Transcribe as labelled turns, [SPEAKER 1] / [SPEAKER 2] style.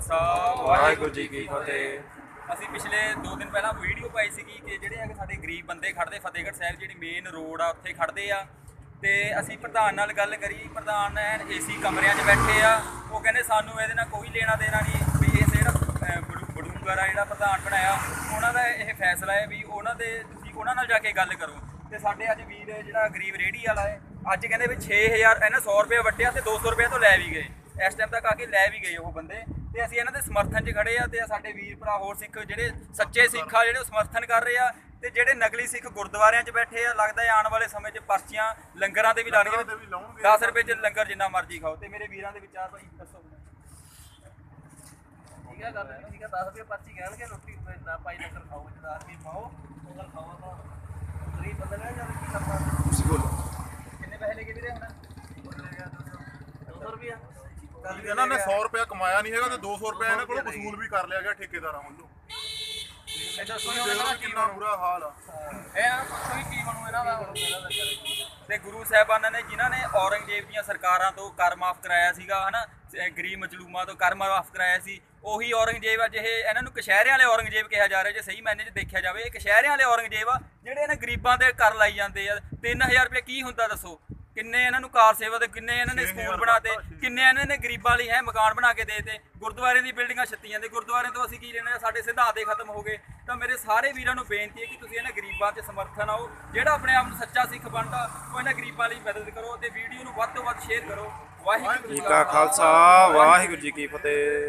[SPEAKER 1] ਸਾਹਿਬ
[SPEAKER 2] ਵਾਹਿਗੁਰੂ ਜੀ ਕੀ ਫਤਿਹ।
[SPEAKER 1] ਅਸੀਂ ਪਿਛਲੇ 2 ਦਿਨ ਪਹਿਲਾਂ ਵੀਡੀਓ ਪਾਈ ਸੀਗੀ ਕਿ ਜਿਹੜੇ ਹੈਗੇ ਸਾਡੇ ਗਰੀਬ ਬੰਦੇ ਖੜਦੇ ਫਤਿਹਗੜ੍ਹ ਸਾਹਿਬ ਜਿਹੜੀ ਮੇਨ ਰੋਡ ਆ ਉੱਥੇ ਖੜਦੇ ਆ। ਤੇ ਅਸੀਂ ਪ੍ਰਧਾਨ ਨਾਲ ਗੱਲ ਕਰੀ ਪ੍ਰਧਾਨ ਐਨ ਏਸੀ ਕਮਰਿਆਂ 'ਚ ਬੈਠੇ ਆ। ਉਹ ਕਹਿੰਦੇ ਸਾਨੂੰ ਇਹਦੇ ਨਾਲ ਕੋਈ ਲੈਣਾ ਦੇਣਾ ਨਹੀਂ ਵੀ ਇਹ ਜਿਹੜਾ ਅਹ, ਬੜੂ- ਬੜੂੰਗਰ ਆ ਜਿਹੜਾ ਪ੍ਰਧਾਨ ਬਣਾਇਆ। ਉਹਨਾਂ ਦਾ ਇਹ ਫੈਸਲਾ ਹੈ ਵੀ ਉਹਨਾਂ ਦੇ ਤੁਸੀਂ ਉਹਨਾਂ ਨਾਲ ਜਾ ਕੇ ਗੱਲ ਕਰੋ। ਤੇ ਸਾਡੇ ਅੱਜ ਵੀਰ ਜਿਹੜਾ ਗਰੀਬ ਰੇਹੜੀ ਵਾਲਾ ਹੈ ਅੱਜ ਕਹਿੰਦੇ ਵੀ 6000 ਇਹਨਾਂ 100 ਰੁਪਏ ਵੱਟਿਆ ਤੇ 200 ਰੁਪਏ ਤੋਂ ਲੈ ਵੀ ਗਏ। ਇਸ ਟਾਈਮ ਤੱਕ ਆ ਕੇ ਲੈ ਵੀ ਗਏ ਉਹ ਬੰਦੇ। ਤੇ ਅਸੀਂ ਇਹਨਾਂ ਦੇ ਸਮਰਥਨ 'ਚ ਖੜੇ ਆ ਤੇ ਸਾਡੇ ਵੀਰ ਭਰਾ ਹੋਰ ਸਿੱਖ ਜਿਹੜੇ ਸੱਚੇ ਸਿੱਖ ਆ ਜਿਹੜੇ ਉਹ ਸਮਰਥਨ ਕਰ ਰਹੇ ਆ ਤੇ ਜਿਹੜੇ ਨਕਲੀ ਸਿੱਖ ਗੁਰਦੁਆਰਿਆਂ 'ਚ ਬੈਠੇ ਆ ਲੱਗਦਾ ਹੈ ਆਉਣ ਵਾਲੇ ਸਮੇਂ 'ਚ ਪਰਚੀਆਂ ਲੰਗਰਾਂ ਤੇ ਵੀ ਲਾਣਗੇ
[SPEAKER 3] ਲਾਉਣਗੇ।
[SPEAKER 1] 10 ਰੁਪਏ 'ਚ ਲੰਗਰ ਜਿੰਨਾ ਮਰਜ਼ੀ ਖਾਓ ਤੇ ਮੇਰੇ ਵੀਰਾਂ ਦੇ ਵਿਚਾਰ ਭਾਈ ਦੱਸੋ।
[SPEAKER 4] ਠੀਕ ਹੈ ਗੱਲ ਠੀਕ ਹੈ 10 ਰੁਪਏ ਪਰਚੀ ਕਹਿਣਗੇ ਰੋਟੀ ਨਾ ਪਾਈ ਲੰਗਰ ਖਾਓ ਜੇ 10 ਰੁਪਏ ਪਾਓ ਲੰਗਰ ਖਾਓ ਤਾਂ ਗਰੀਬ ਬੰਦੇ ਨੇ ਜਦ ਕੀ ਕਰਨਾ?
[SPEAKER 3] ਤੁਸੀਂ ਬੋਲੋ।
[SPEAKER 1] ਕਿੰਨੇ ਪੈਸੇ ਲੈ ਕੇ ਵੀਰੇ ਹੁਣ?
[SPEAKER 4] 200 ਰੁਪਏ
[SPEAKER 3] ਇਹਨਾਂ ਨੇ 100 ਰੁਪਏ ਕਮਾਇਆ ਨਹੀਂ ਹੈਗਾ ਤੇ 200 ਰੁਪਏ ਇਹਨਾਂ ਕੋਲੋਂ ਵਸੂਲ ਵੀ ਕਰ ਲਿਆ ਗਿਆ ਠੇਕੇਦਾਰਾਂ ਵੱਲੋਂ।
[SPEAKER 1] ਇਹ ਦੱਸੋ
[SPEAKER 3] ਤੁਸੀਂ ਦੇਖੋ ਕਿੰਨਾ ਬੁਰਾ ਹਾਲ ਆ।
[SPEAKER 1] ਇਹ ਨਾ ਪੁੱਛੋ ਵੀ ਕੀ ਬਣੂ ਇਹਨਾਂ ਦਾ ਤੇ ਗੁਰੂ ਸਾਹਿਬਾਨਾਂ ਨੇ ਜਿਨ੍ਹਾਂ ਨੇ ਔਰੰਗਜ਼ੇਬ ਦੀਆਂ ਸਰਕਾਰਾਂ ਤੋਂ ਕਰ ਮਾਫ ਕਰਾਇਆ ਸੀਗਾ ਹਨਾ ਗਰੀਬ ਮਜਲੂਮਾਂ ਤੋਂ ਕਰ ਮਾਫ ਕਰਾਇਆ ਸੀ ਉਹੀ ਔਰੰਗਜ਼ੇਬ ਅੱਜ ਇਹ ਇਹਨਾਂ ਨੂੰ ਕਸ਼ਹਿਰਿਆਂ ਵਾਲੇ ਔਰੰਗਜ਼ੇਬ ਕਿਹਾ ਜਾ ਰਿਹਾ ਜੇ ਸਹੀ ਮਾਇਨੇ 'ਚ ਦੇਖਿਆ ਜਾਵੇ ਇਹ ਕਸ਼ਹਿਰਿਆਂ ਵਾਲੇ ਔਰੰਗਜ਼ੇਬ ਆ ਜਿਹੜੇ ਇਹਨਾਂ ਗਰੀਬਾਂ ਦੇ ਕਰ ਲਾਈ ਜਾਂਦੇ ਆ 3000 ਰੁਪਏ ਕੀ ਹੁੰਦਾ ਦੱਸੋ? ਕਿੰਨੇ ਇਹਨਾਂ ਨੂੰ ਕਾਰ ਸੇਵਾ ਦੇ ਕਿੰਨੇ ਇਹਨਾਂ ਨੇ ਸਕੂਲ ਬਣਾਤੇ ਕਿੰਨੇ ਇਹਨਾਂ ਨੇ ਗਰੀਬਾਂ ਲਈ ਹੈ ਮਕਾਨ ਬਣਾ ਕੇ ਦੇਤੇ ਗੁਰਦੁਆਰੇ ਦੀ ਬਿਲਡਿੰਗਾਂ ਛੱਤੀਆਂ ਦੇ ਗੁਰਦੁਆਰਿਆਂ ਤੋਂ ਅਸੀਂ ਕੀ ਲੈਣਾ? ਸਾਡੇ ਸਿਧਾਂਤ ਹੀ ਖਤਮ ਹੋ ਗਏ। ਤਾਂ ਮੇਰੇ ਸਾਰੇ ਵੀਰਾਂ ਨੂੰ ਬੇਨਤੀ ਹੈ ਕਿ ਤੁਸੀਂ ਇਹਨਾਂ ਗਰੀਬਾਂ 'ਚ ਸਮਰਥਨ ਆਓ ਜਿਹੜਾ ਆਪਣੇ ਆਪ ਨੂੰ ਸੱਚਾ ਸਿੱਖ ਬਣਦਾ ਉਹ ਇਹਨਾਂ ਗਰੀਬਾਂ ਲਈ ਮਦਦ ਕਰੋ ਤੇ ਵੀਡੀਓ ਨੂੰ ਵੱਧ ਤੋਂ ਵੱਧ ਸ਼ੇਅਰ ਕਰੋ। ਵਾਹਿਗੁਰੂ
[SPEAKER 2] ਜੀ ਕਾ ਖਾਲਸਾ ਵਾਹਿਗੁਰੂ ਜੀ ਕੀ ਫਤਿਹ।